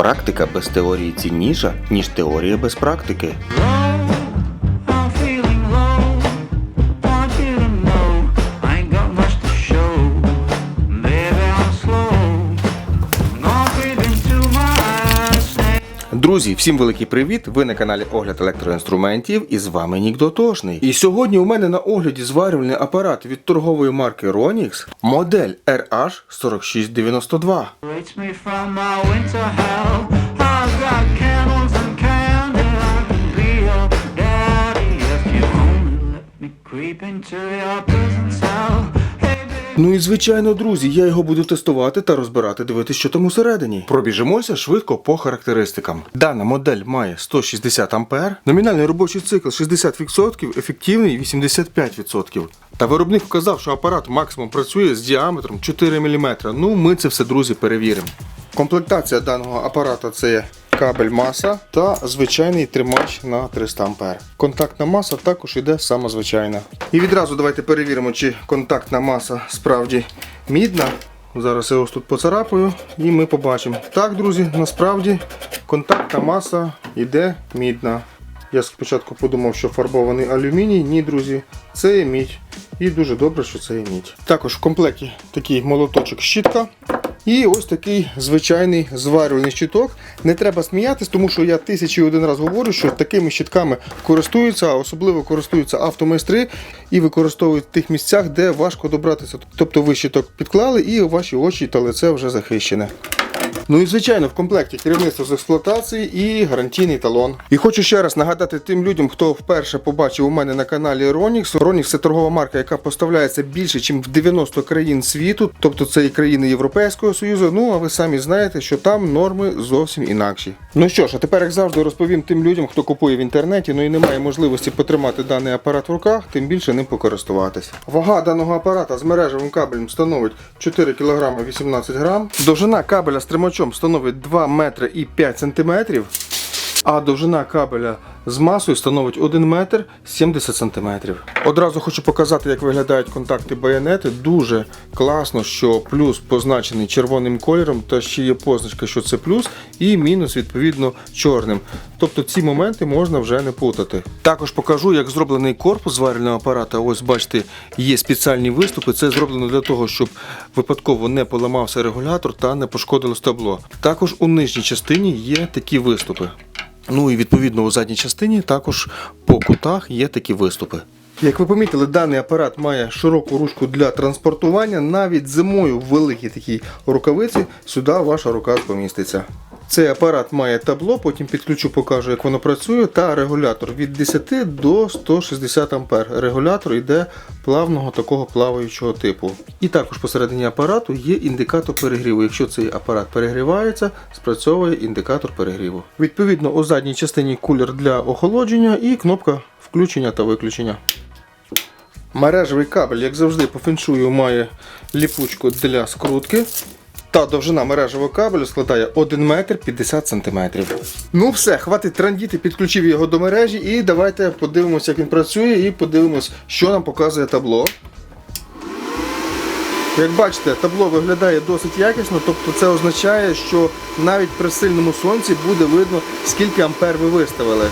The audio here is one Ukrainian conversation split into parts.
Практика без теорії цінніша, ніж теорія без практики. Друзі, всім великий привіт! Ви на каналі Огляд електроінструментів і з вами Нік Дотошний. І сьогодні у мене на огляді зварювальний апарат від торгової марки Ronix, модель RH4692. Rates me from my winter hell. I've got candles and candy. I can be your daddy if you only let me creep into your prison cell. Ну і звичайно, друзі, я його буду тестувати та розбирати, дивитися, що там усередині. Пробіжимося швидко по характеристикам. Дана модель має 160 А, номінальний робочий цикл 60%, ефективний 85%. Та виробник вказав, що апарат максимум працює з діаметром 4 мм. Ну, ми це все, друзі, перевіримо. Комплектація даного апарата це кабель маса та звичайний тримач на 300 А. Контактна маса також йде сама звичайна. І відразу давайте перевіримо, чи контактна маса справді мідна. Зараз я ось тут поцарапаю і ми побачимо. Так, друзі, насправді контактна маса йде мідна. Я спочатку подумав, що фарбований алюміній. Ні, друзі, це є мідь. І дуже добре, що це є мідь. Також в комплекті такий молоточок щітка. І ось такий звичайний зварювальний щиток. Не треба сміятись, тому що я тисячі один раз говорю, що такими щитками користуються, особливо користуються автомайстри і використовують в тих місцях, де важко добратися. Тобто ви щиток підклали і ваші очі та лице вже захищене. Ну і звичайно, в комплекті керівництво з експлуатації і гарантійний талон. І хочу ще раз нагадати тим людям, хто вперше побачив у мене на каналі Ronix. Ronix це торгова марка, яка поставляється більше, ніж в 90 країн світу, тобто це і країни Європейського Союзу. Ну а ви самі знаєте, що там норми зовсім інакші. Ну що ж, а тепер, як завжди, розповім тим людям, хто купує в інтернеті, ну і немає можливості потримати даний апарат в руках, тим більше ним покористуватись. Вага даного апарата з мережевим кабелем становить 4 кг 18 г. Довжина кабеля з тримачом становить 2 метри і 5 сантиметрів. А довжина кабеля з масою становить 1 метр 70 сантиметрів. Одразу хочу показати, як виглядають контакти байонети. Дуже класно, що плюс позначений червоним кольором, та ще є позначка, що це плюс, і мінус відповідно чорним. Тобто ці моменти можна вже не путати. Також покажу, як зроблений корпус зварювального апарата. Ось бачите, є спеціальні виступи. Це зроблено для того, щоб випадково не поламався регулятор та не пошкодилось табло. Також у нижній частині є такі виступи. Ну і відповідно у задній частині також по кутах є такі виступи. Як ви помітили, даний апарат має широку ручку для транспортування. Навіть зимою в великій такій рукавиці сюди ваша рука поміститься. Цей апарат має табло, потім підключу, покажу, як воно працює, та регулятор від 10 до 160 А. Регулятор йде плавного такого плаваючого типу. І також посередині апарату є індикатор перегріву. Якщо цей апарат перегрівається, спрацьовує індикатор перегріву. Відповідно, у задній частині кулер для охолодження і кнопка включення та виключення. Мережевий кабель, як завжди, по феншую має ліпучку для скрутки. Та довжина мережевого кабелю складає 1 метр 50 сантиметрів. Ну все, хватить трандіти, підключив його до мережі і давайте подивимося, як він працює, і подивимось, що нам показує табло. Як бачите, табло виглядає досить якісно, тобто це означає, що навіть при сильному сонці буде видно, скільки ампер ви виставили.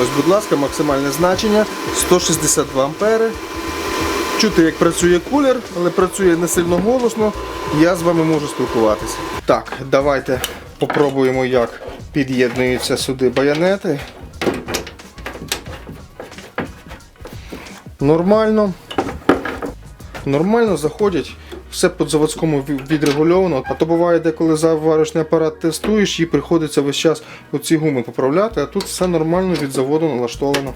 Ось, будь ласка, максимальне значення 162 ампери. Чути, як працює кулер, але працює не сильно голосно. Я з вами можу спілкуватися. Так, давайте попробуємо, як під'єднуються сюди байонети. Нормально. Нормально заходять. Все по заводському ві- відрегульовано. А то буває, деколи заварочний апарат тестуєш і приходиться весь час оці гуми поправляти, а тут все нормально від заводу налаштовано.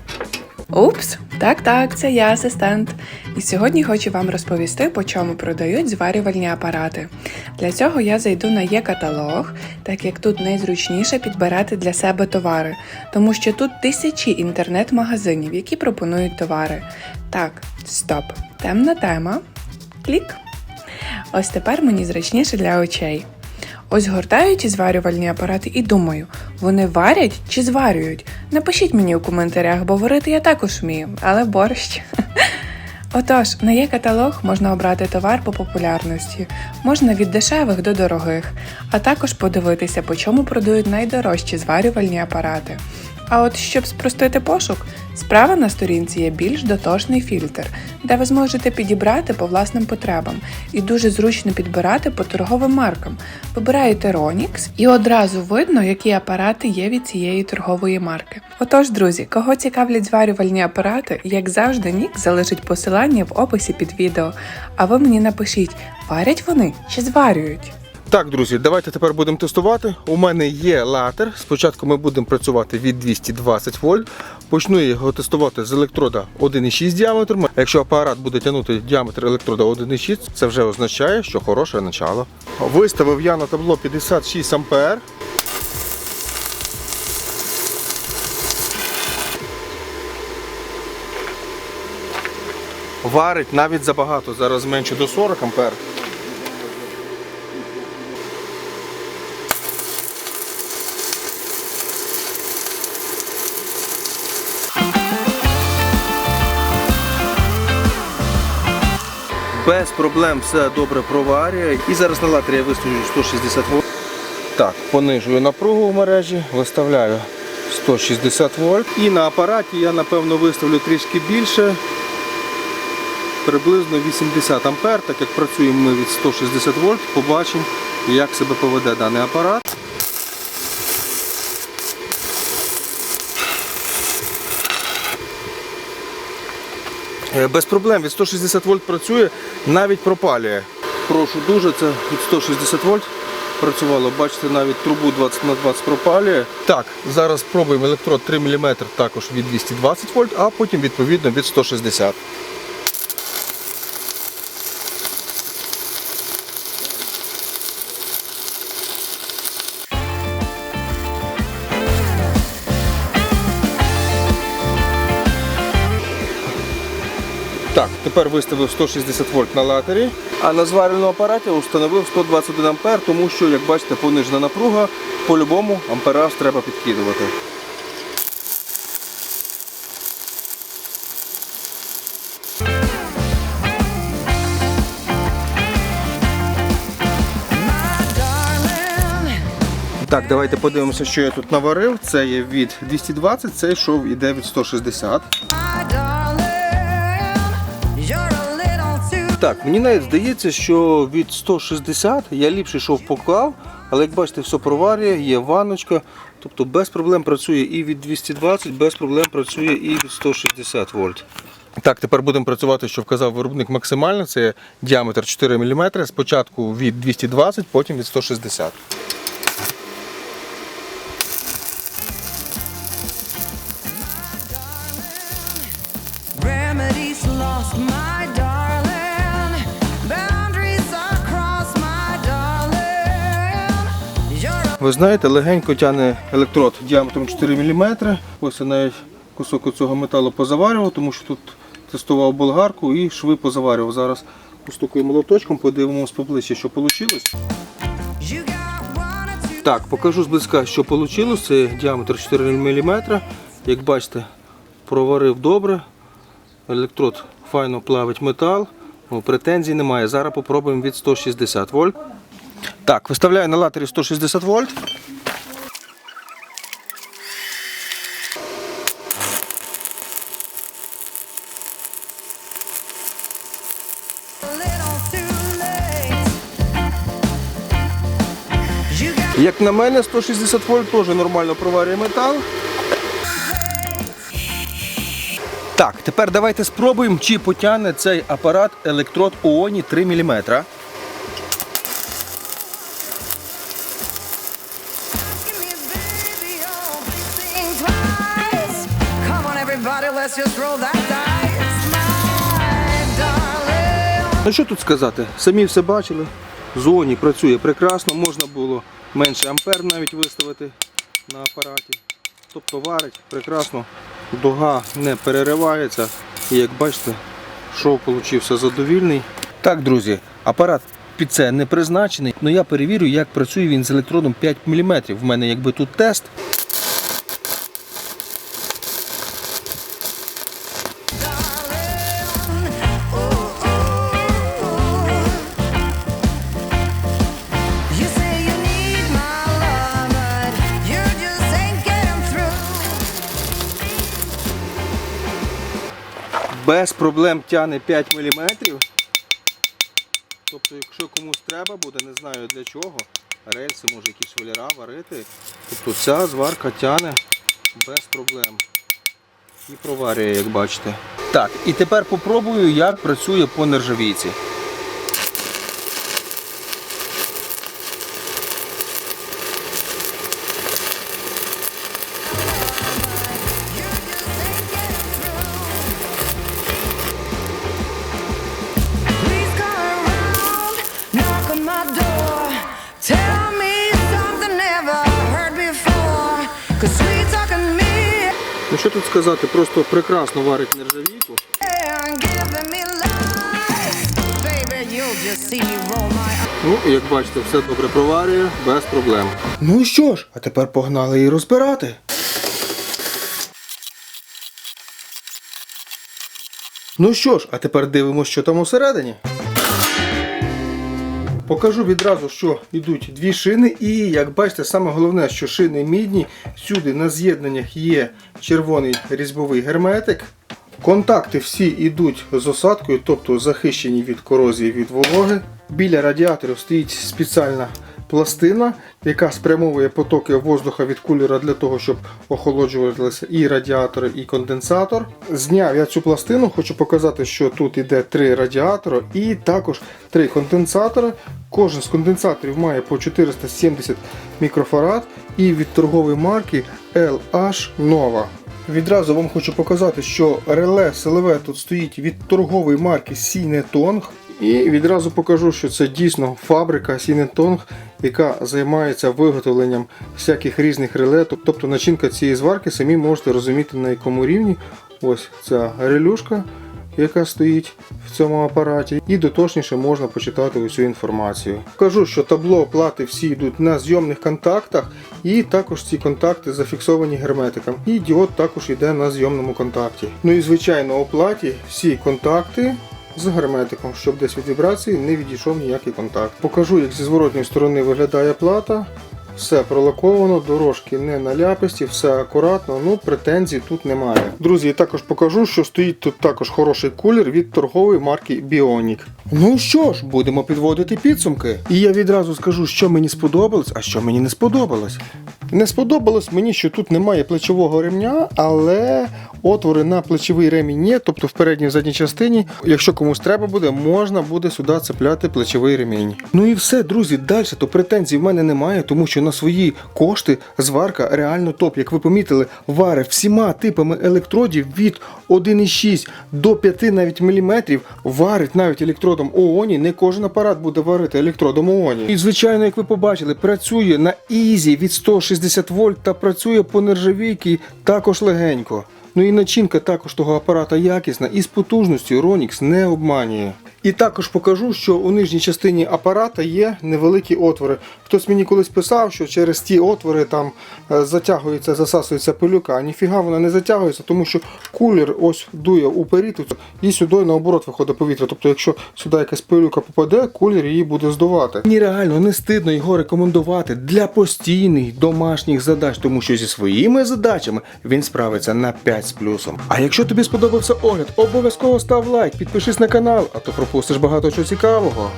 Упс, так, так, це я асистент. І сьогодні хочу вам розповісти, по чому продають зварювальні апарати. Для цього я зайду на є-каталог, так як тут найзручніше підбирати для себе товари, тому що тут тисячі інтернет-магазинів, які пропонують товари. Так, стоп, темна тема. Клік. Ось тепер мені зручніше для очей. Ось гортаю ті зварювальні апарати і думаю, вони варять чи зварюють? Напишіть мені у коментарях, бо варити я також вмію, але борщ. Отож, на є каталог можна обрати товар по популярності, можна від дешевих до дорогих, а також подивитися, по чому продають найдорожчі зварювальні апарати. А от щоб спростити пошук, справа на сторінці є більш дотошний фільтр, де ви зможете підібрати по власним потребам і дуже зручно підбирати по торговим маркам. Вибираєте Ronix і одразу видно, які апарати є від цієї торгової марки. Отож, друзі, кого цікавлять зварювальні апарати, як завжди, нік залишить посилання в описі під відео. А ви мені напишіть, варять вони чи зварюють. Так, друзі, давайте тепер будемо тестувати. У мене є латер. Спочатку ми будемо працювати від 220 вольт. Почну його тестувати з електрода 1,6 діаметром. Якщо апарат буде тягнути діаметр електрода 1,6, це вже означає, що хороше начало. Виставив я на табло 56 ампер. Варить навіть забагато. Зараз зменшу до 40 ампер. Без проблем все добре проварює. І зараз на латері я виставлю 160 вольт. Так, понижую напругу в мережі, виставляю 160 вольт. І на апараті я напевно виставлю трішки більше. Приблизно 80 ампер, так як працюємо ми від 160 вольт, побачимо, як себе поведе даний апарат. Без проблем від 160 вольт працює, навіть пропалює. Прошу дуже, це від 160 вольт працювало. Бачите, навіть трубу 20 на 20 пропалює. Так, зараз спробуємо електрод 3 мм також від 220 вольт, а потім відповідно від 160. Тепер виставив 160 вольт на латері, а на зварювальному апараті установив 121 ампер, тому що, як бачите, понижена напруга, по-любому ампераж треба підкидувати. Так, давайте подивимося, що я тут наварив. Це є від 220, цей шов іде від 160. Так, мені навіть здається, що від 160 я ліпше шов поклав, але як бачите, все проварює, є ванночка, тобто без проблем працює і від 220, без проблем працює і від 160 вольт. Так, тепер будемо працювати, що вказав виробник максимально, це діаметр 4 мм, спочатку від 220, потім від 160. Ви знаєте, легенько тягне електрод діаметром 4 мм. Ось я навіть кусок цього металу позаварював, тому що тут тестував болгарку і шви позаварював. Зараз постукаю молоточком, подивимося поближче, що вийшло. Так, покажу зблизька, що вийшло. Це діаметр 4 мм. Як бачите, проварив добре. Електрод файно плавить метал. Ну, Претензій немає. Зараз попробуємо від 160 вольт. Так, виставляю на латері 160 вольт. Як на мене, 160 вольт теж нормально проварює метал. Так, тепер давайте спробуємо, чи потягне цей апарат електрод ООНі 3 мм. Ну що тут сказати? Самі все бачили. В Зоні працює прекрасно, можна було менше ампер навіть виставити на апараті. Тобто варить прекрасно, дуга не переривається. І як бачите, шов получився задовільний. Так, друзі, апарат під це не призначений, але я перевірю, як працює він з електродом 5 мм. В мене якби тут тест. Без проблем тяне 5 мм. Тобто, якщо комусь треба буде, не знаю для чого, рельси, може якісь швелера варити, тобто ця зварка тяне без проблем. І проварює, як бачите. Так, і тепер попробую, як працює по нержавійці. Сказати, просто прекрасно варить нержавійку. Ну, і як бачите, все добре проварює, без проблем. Ну і що ж, а тепер погнали її розбирати. Ну що ж, а тепер дивимося, що там усередині. Покажу відразу, що йдуть дві шини, і як бачите, саме головне, що шини мідні. Сюди на з'єднаннях є червоний різьбовий герметик. Контакти всі йдуть з осадкою, тобто захищені від корозії від вологи. Біля радіаторів стоїть спеціальна пластина, яка спрямовує потоки воздуха від кулера для того, щоб охолоджувалися і радіатори, і конденсатор. Зняв я цю пластину, хочу показати, що тут іде три радіатори і також три конденсатори. Кожен з конденсаторів має по 470 мікрофарад і від торгової марки LH Nova. Відразу вам хочу показати, що реле силове тут стоїть від торгової марки Sinetong. І відразу покажу, що це дійсно фабрика Sinetong, яка займається виготовленням всяких різних реле. Тобто начинка цієї зварки самі можете розуміти на якому рівні. Ось ця релюшка, яка стоїть в цьому апараті, і дотошніше можна почитати усю інформацію. Кажу, що табло оплати всі йдуть на зйомних контактах, і також ці контакти зафіксовані герметиком. І діод також йде на зйомному контакті. Ну і звичайно, оплаті всі контакти. З герметиком, щоб десь від вібрації не відійшов ніякий контакт. Покажу, як зі зворотньої сторони виглядає плата. Все пролаковано, дорожки не наляписті, все акуратно, ну претензій тут немає. Друзі, я також покажу, що стоїть тут також хороший кулер від торгової марки Bionic. Ну що ж, будемо підводити підсумки. І я відразу скажу, що мені сподобалось, а що мені не сподобалось. Не сподобалось мені, що тут немає плечового ремня, але отвори на плечовий ремінь є, тобто в передній і задній частині. Якщо комусь треба буде, можна буде сюди цепляти плечовий ремінь. Ну і все, друзі, далі то претензій в мене немає, тому що на свої кошти зварка реально топ. Як ви помітили, варить всіма типами електродів від 1,6 до 5 навіть міліметрів. Варить навіть електродом ООНі. Не кожен апарат буде варити електродом ООНі. І звичайно, як ви побачили, працює на ізі від 160 вольт та працює по нержавійки також легенько. Ну і начинка також того апарата якісна і з потужністю Ronix не обманює. І також покажу, що у нижній частині апарата є невеликі отвори. Хтось мені колись писав, що через ті отвори там е, затягується, засасується пилюка. Ніфіга вона не затягується, тому що кулер ось дує уперед і сюди наоборот виходить повітря. Тобто, якщо сюди якась пилюка попаде, кулер її буде здувати. Мені реально не стидно його рекомендувати для постійних домашніх задач, тому що зі своїми задачами він справиться на 5 з плюсом. А якщо тобі сподобався огляд, обов'язково став лайк, підпишись на канал, а то пропустиш багато чого цікавого.